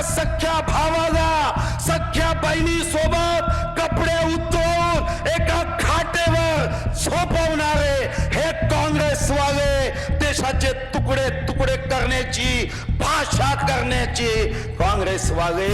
आपल्या सख्या भावाला सख्या बहिणी सोबत कपडे उतरून एका खाटेवर झोपवणारे हे काँग्रेसवाले देशाचे तुकडे तुकडे करण्याची भाषा करण्याची काँग्रेसवाले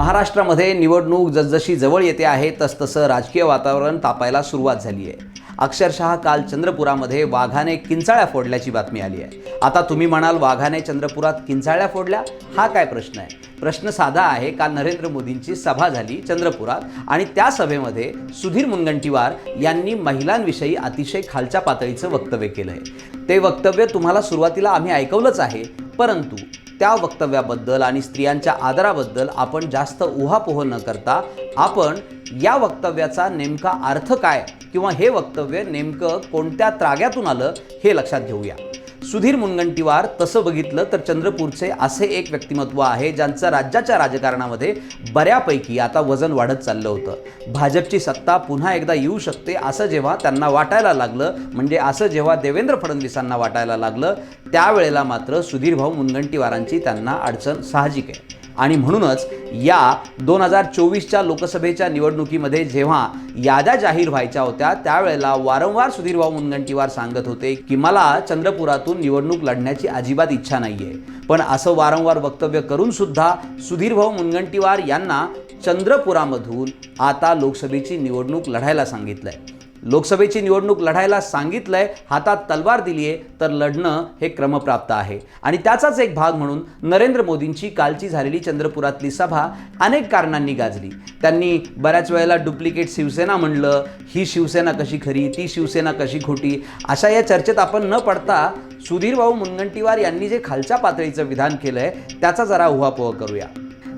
महाराष्ट्रामध्ये निवडणूक जसजशी जवळ येते आहे तसतसं राजकीय वातावरण तापायला सुरुवात झाली आहे. अक्षरशः काल चंद्रपुरामध्ये वाघाने किंचाळ्या फोडल्याची बातमी आली आहे. आता तुम्ही म्हणाल वाघाने चंद्रपुरात किंचाळ्या फोडल्या? हा काय प्रश्न आहे? प्रश्न साधा आहे काल नरेंद्र मोदींची सभा झाली चंद्रपुरात आणि त्या सभेमध्ये सुधीर मुनगंटीवार यांनी महिलांविषयी अतिशय खालच्या पातळीचं वक्तव्य केलं आहे ते वक्तव्य तुम्हाला सुरुवातीला आम्ही ऐकवलंच आहे परंतु त्या वक्तव्याबद्दल आणि स्त्रियांच्या आदराबद्दल आपण जास्त उहापोह न करता आपण या वक्तव्याचा नेमका अर्थ काय किंवा हे वक्तव्य नेमकं कोणत्या त्राग्यातून आलं हे लक्षात घेऊया. सुधीर मुनगंटीवार तसं बघितलं तर चंद्रपूरचे असे एक व्यक्तिमत्व आहे ज्यांचं राज्याच्या राजकारणामध्ये बऱ्यापैकी आता वजन वाढत चाललं होतं. भाजपची सत्ता पुन्हा एकदा येऊ शकते असं जेव्हा त्यांना वाटायला लागलं म्हणजे असं जेव्हा देवेंद्र फडणवीसांना वाटायला लागलं त्यावेळेला मात्र सुधीर भाऊ मुनगंटीवारांची त्यांना अडचण साहजिक आहे. आणि म्हणूनच या दोन हजार चोवीसच्या लोकसभेच्या निवडणुकीमध्ये जेव्हा याद्या जाहीर व्हायच्या होत्या त्यावेळेला वारंवार सुधीरभाऊ मुनगंटीवार सांगत होते की मला चंद्रपुरातून निवडणूक लढण्याची अजिबात इच्छा नाही आहे पण असं वारंवार वक्तव्य करूनसुद्धा सुधीरभाऊ मुनगंटीवार यांना चंद्रपुरामधून आता लोकसभेची निवडणूक लढायला सांगितलं आहे लोकसभेची निवडणूक लढायला सांगितलंय हातात तलवार दिली आहे तर लढणं हे क्रमप्राप्त आहे. आणि त्याचाच एक भाग म्हणून नरेंद्र मोदींची कालची झालेली चंद्रपुरातली सभा अनेक कारणांनी गाजली. त्यांनी बऱ्याच वेळेला डुप्लिकेट शिवसेना म्हणलं ही शिवसेना कशी खरी ती शिवसेना कशी खोटी? अशा या चर्चेत आपण न पडता सुधीरभाऊ मुनगंटीवार यांनी जे खालच्या पातळीचं विधान केलंय त्याचा जरा उहापोह करूया.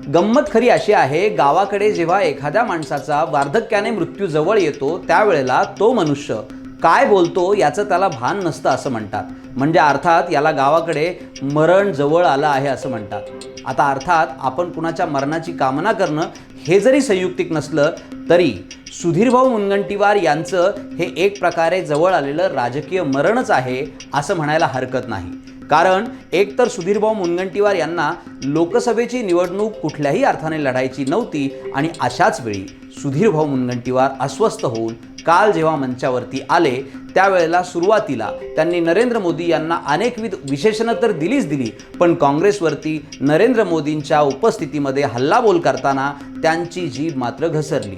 गंमत खरी अशी आहे गावाकडे जेव्हा एखाद्या माणसाचा वार्धक्याने मृत्यू जवळ येतो त्यावेळेला तो मनुष्य काय बोलतो याचं त्याला भान नसतं असं म्हणतात. म्हणजे अर्थात याला गावाकडे मरण जवळ आलं आहे असं म्हणतात. आता अर्थात आपण कुणाच्या मरणाची कामना करणं हे जरी संयुक्तिक नसलं तरी सुधीरभाऊ मुनगंटीवार यांचं हे एक प्रकारे जवळ आलेलं राजकीय मरणच आहे असं म्हणायला हरकत नाही. कारण एकतर सुधीरभाऊ मुनगंटीवार यांना लोकसभेची निवडणूक कुठल्याही अर्थाने लढायची नव्हती आणि अशाच वेळी सुधीरभाऊ मुनगंटीवार अस्वस्थ होऊन काल जेव्हा मंचावरती आले त्यावेळेला सुरुवातीला त्यांनी नरेंद्र मोदी यांना अनेकविध विशेषणं तर दिलीच दिली पण काँग्रेसवरती नरेंद्र मोदींच्या उपस्थितीमध्ये हल्लाबोल करताना त्यांची जीभ मात्र घसरली.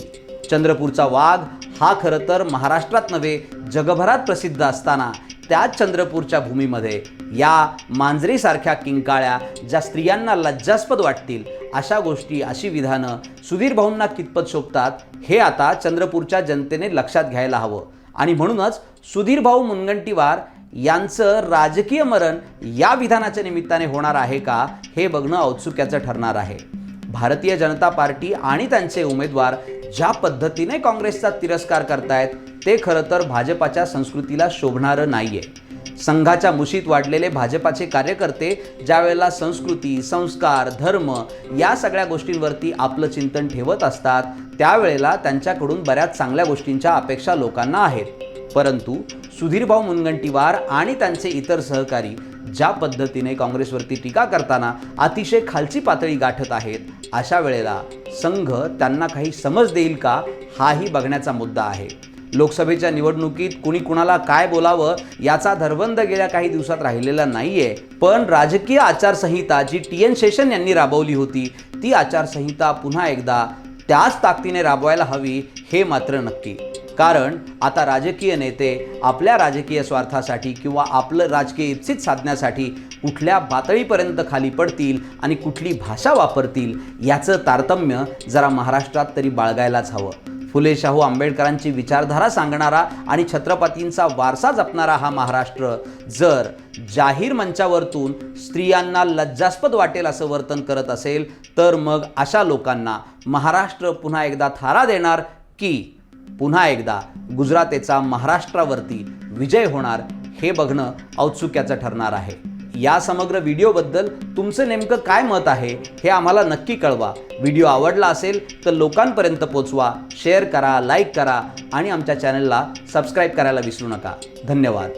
चंद्रपूरचा वाघ हा खरं तर महाराष्ट्रात नव्हे जगभरात प्रसिद्ध असताना त्याच चंद्रपूरच्या भूमीमध्ये या मांजरीसारख्या किंकाळ्या ज्या स्त्रियांना लज्जास्पद वाटतील अशा गोष्टी अशी विधानं सुधीर भाऊंना कितपत शोभतात हे आता चंद्रपूरच्या जनतेने लक्षात घ्यायला हवं. आणि म्हणूनच सुधीर भाऊ मुनगंटीवार यांचं राजकीय मरण या विधानाच्या निमित्ताने होणार आहे का हे बघणं औत्सुक्याचं ठरणार आहे. भारतीय जनता पार्टी आणि त्यांचे उमेदवार ज्या पद्धतीने काँग्रेसचा तिरस्कार करतायत ते खरं तर भाजपाच्या संस्कृतीला शोभणारं नाही आहे संघाच्या मुशीत वाढलेले भाजपाचे कार्यकर्ते ज्यावेळेला संस्कृती संस्कार धर्म या सगळ्या गोष्टींवरती आपलं चिंतन ठेवत असतात त्यावेळेला त्यांच्याकडून बऱ्याच चांगल्या गोष्टींच्या अपेक्षा लोकांना आहेत. परंतु सुधीरभाऊ मुनगंटीवार आणि त्यांचे इतर सहकारी ज्या पद्धतीने काँग्रेसवरती टीका करताना अतिशय खालची पातळी गाठत आहेत अशा वेळेला संघ त्यांना काही समज देईल का हाही बघण्याचा मुद्दा आहे. लोकसभेच्या निवडणुकीत कुणी कुणाला काय बोलावं याचा धरबंद गेल्या काही दिवसात राहिलेला नाही आहे पण राजकीय आचारसंहिता जी टी एन शेषन यांनी राबवली होती ती आचारसंहिता पुन्हा एकदा त्याच ताकदीने राबवायला हवी हे मात्र नक्की. कारण आता राजकीय नेते आपल्या राजकीय स्वार्थासाठी किंवा आपलं राजकीय इप्सित साधण्यासाठी कुठल्या पातळीपर्यंत खाली पडतील आणि कुठली भाषा वापरतील याचं तारतम्य जरा महाराष्ट्रात तरी बाळगायलाच हवं. फुले शाहू आंबेडकरांची विचारधारा सांगणारा आणि छत्रपतींचा वारसा जपणारा हा महाराष्ट्र. जर जाहीर मंचावरतून स्त्रियांना लज्जास्पद वाटेल असं वर्तन करत असेल तर मग अशा लोकांना महाराष्ट्र पुन्हा एकदा थारा देणार की पुन्हा एकदा गुजरातेचा महाराष्ट्रावरती विजय होणार हे बघणं औत्सुक्याचं ठरणार आहे. या समग्र व्हिडिओबद्दल तुमचं नेमकं काय मत आहे हे आम्हाला नक्की कळवा. व्हिडिओ आवडला असेल तर लोकांपर्यंत पोचवा शेअर करा लाईक करा आणि आमच्या चॅनलला सबस्क्राईब करायला विसरू नका. धन्यवाद.